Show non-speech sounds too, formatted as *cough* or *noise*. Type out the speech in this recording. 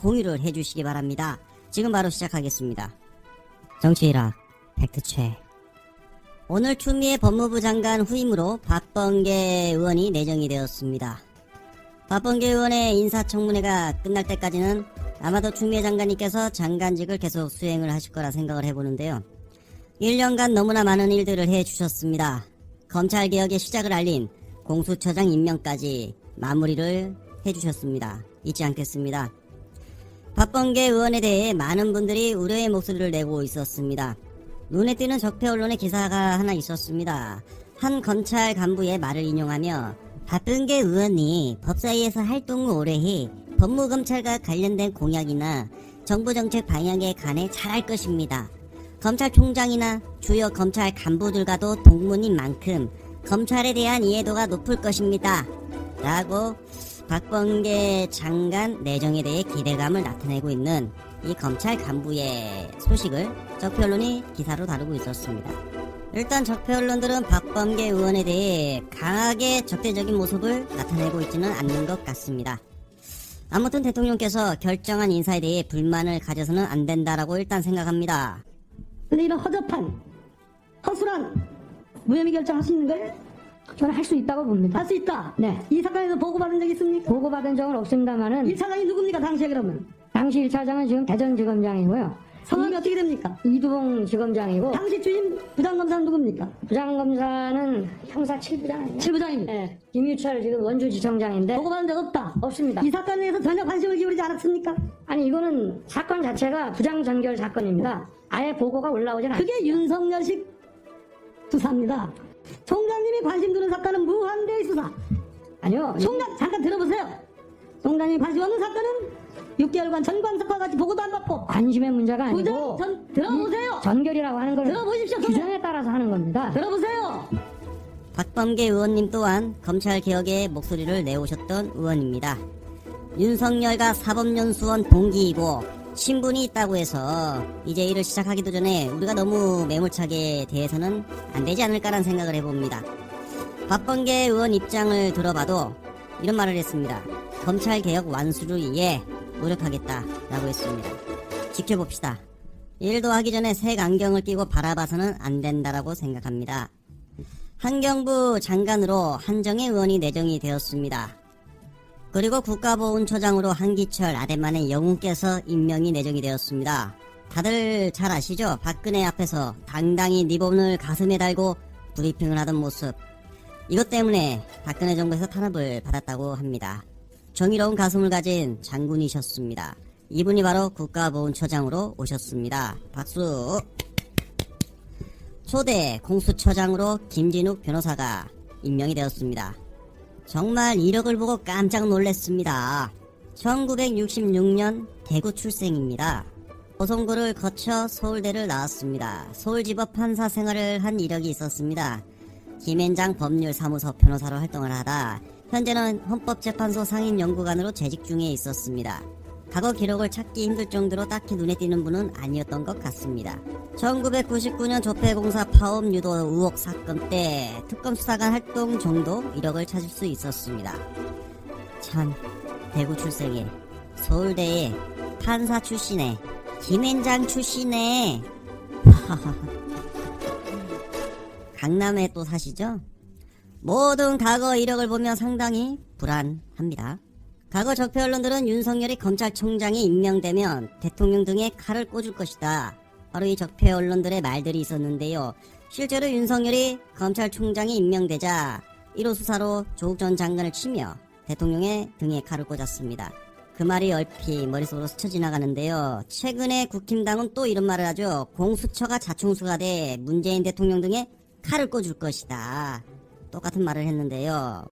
공유를 해주시기 바랍니다. 지금 바로 시작하겠습니다. 정치일학 팩트체 오늘 추미애 법무부 장관 후임으로 박범계 의원이 내정이 되었습니다. 박범계 의원의 인사청문회가 끝날 때까지는 아마도 추미애 장관님께서 장관직을 계속 수행을 하실 거라 생각을 해보는데요. 1년간 너무나 많은 일들을 해주셨습니다. 검찰개혁의 시작을 알린 공수처장 임명까지 마무리를 해주셨습니다. 잊지 않겠습니다. 박범계 의원에 대해 많은 분들이 우려의 목소리를 내고 있었습니다. 눈에 띄는 적폐 언론의 기사가 하나 있었습니다. 한 검찰 간부의 말을 인용하며 박범계 의원이 법사위에서 활동을 오래 해 법무검찰과 관련된 공약이나 정부 정책 방향에 관해 잘할 것입니다. 검찰총장이나 주요 검찰 간부들과도 동문인 만큼 검찰에 대한 이해도가 높을 것입니다. 라고 박범계 장관 내정에 대해 기대감을 나타내고 있는 이 검찰 간부의 소식을 적폐 언론이 기사로 다루고 있었습니다. 일단 적폐 언론들은 박범계 의원에 대해 강하게 적대적인 모습을 나타내고 있지는 않는 것 같습니다. 아무튼 대통령께서 결정한 인사에 대해 불만을 가져서는 안 된다라고 일단 생각합니다. 근데 이런 허접한 허술한 무혐의 있는 거예요? 저는 할 수 있다고 봅니다. 할 수 있다. 네. 이 사건에서 보고받은 적 있습니까? 보고받은 적은 없습니다만은 이 차장이 누굽니까 당시에 그러면? 당시 1차장은 지금 대전지검장이고요. 성함이 어떻게 됩니까? 이두봉 지검장이고 당시 주임 부장검사는 누굽니까? 부장검사는 형사 7부장입니다. 칠부장입니다. 네. 김유철 지금 원주지청장인데 보고받은 적 없다. 없습니다. 이 사건에 대해서 전혀 관심을 기울이지 않았습니까? 아니 이거는 사건 자체가 부장 전결 사건입니다. 아예 보고가 올라오진 않아요. 그게 윤석열식 수사입니다. 총장님이 관심 두는 사건은 무한대의 수사. 아니요. 총장 잠깐 들어보세요. 총장님이 관심 없는 사건은 6개월간 전광석과 같이 보고도 안 받고 관심의 문제가 부장 아니고 전 들어보세요. 전결이라고 하는 걸 들어보십시오. 규정에 따라서 하는 겁니다. 들어보세요. 박범계 의원님 또한 검찰 개혁에 목소리를 내오셨던 의원입니다. 윤석열과 사법연수원 동기이고 신분이 있다고 해서 이제 일을 시작하기도 전에 우리가 너무 매몰차게 대해서는 안 되지 않을까라는 생각을 해봅니다. 박범계 의원 입장을 들어봐도 이런 말을 했습니다. 검찰 개혁 완수를 위해 노력하겠다라고 했습니다. 지켜봅시다. 일도 하기 전에 색 안경을 끼고 바라봐서는 안 된다라고 생각합니다. 환경부 장관으로 한정혜 의원이 내정이 되었습니다. 그리고 국가보훈처장으로 한기철 아데만의 영웅께서 임명이 내정이 되었습니다. 다들 잘 아시죠? 박근혜 앞에서 당당히 리본을 가슴에 달고 브리핑을 하던 모습. 이것 때문에 박근혜 정부에서 탄압을 받았다고 합니다. 정의로운 가슴을 가진 장군이셨습니다. 이분이 바로 국가보훈처장으로 오셨습니다. 박수! 초대 공수처장으로 김진욱 변호사가 임명이 되었습니다. 정말 이력을 보고 깜짝 놀랐습니다. 1966년 대구 출생입니다. 고성고를 거쳐 서울대를 나왔습니다. 서울지법 판사 생활을 한 이력이 있었습니다. 김앤장 법률사무소 변호사로 활동을 하다 현재는 헌법재판소 상임연구관으로 재직 중에 있었습니다. 과거 기록을 찾기 힘들 정도로 딱히 눈에 띄는 분은 아니었던 것 같습니다. 1999년 조폐공사 파업 유도 의혹 사건 때 특검 수사관 활동 정도 이력을 찾을 수 있었습니다. 참 대구 출생에 서울대에 판사 출신에 김앤장 출신에 *laughs* 강남에 또 사시죠? 모든 과거 이력을 보면 상당히 불안합니다. 과거 적폐 언론들은 윤석열이 검찰총장에 임명되면 대통령 등에 칼을 꽂을 것이다. 바로 이 적폐 언론들의 말들이 있었는데요. 실제로 윤석열이 검찰총장에 임명되자 1호 수사로 조국 전 장관을 치며 대통령의 등에 칼을 꽂았습니다. 그 말이 얼핏 머릿속으로 스쳐 지나가는데요. 최근에 국힘당은 또 이런 말을 하죠. 공수처가 자충수가 돼 문재인 대통령 등에 칼을 꽂을 것이다. 똑같은 말을 했는데요.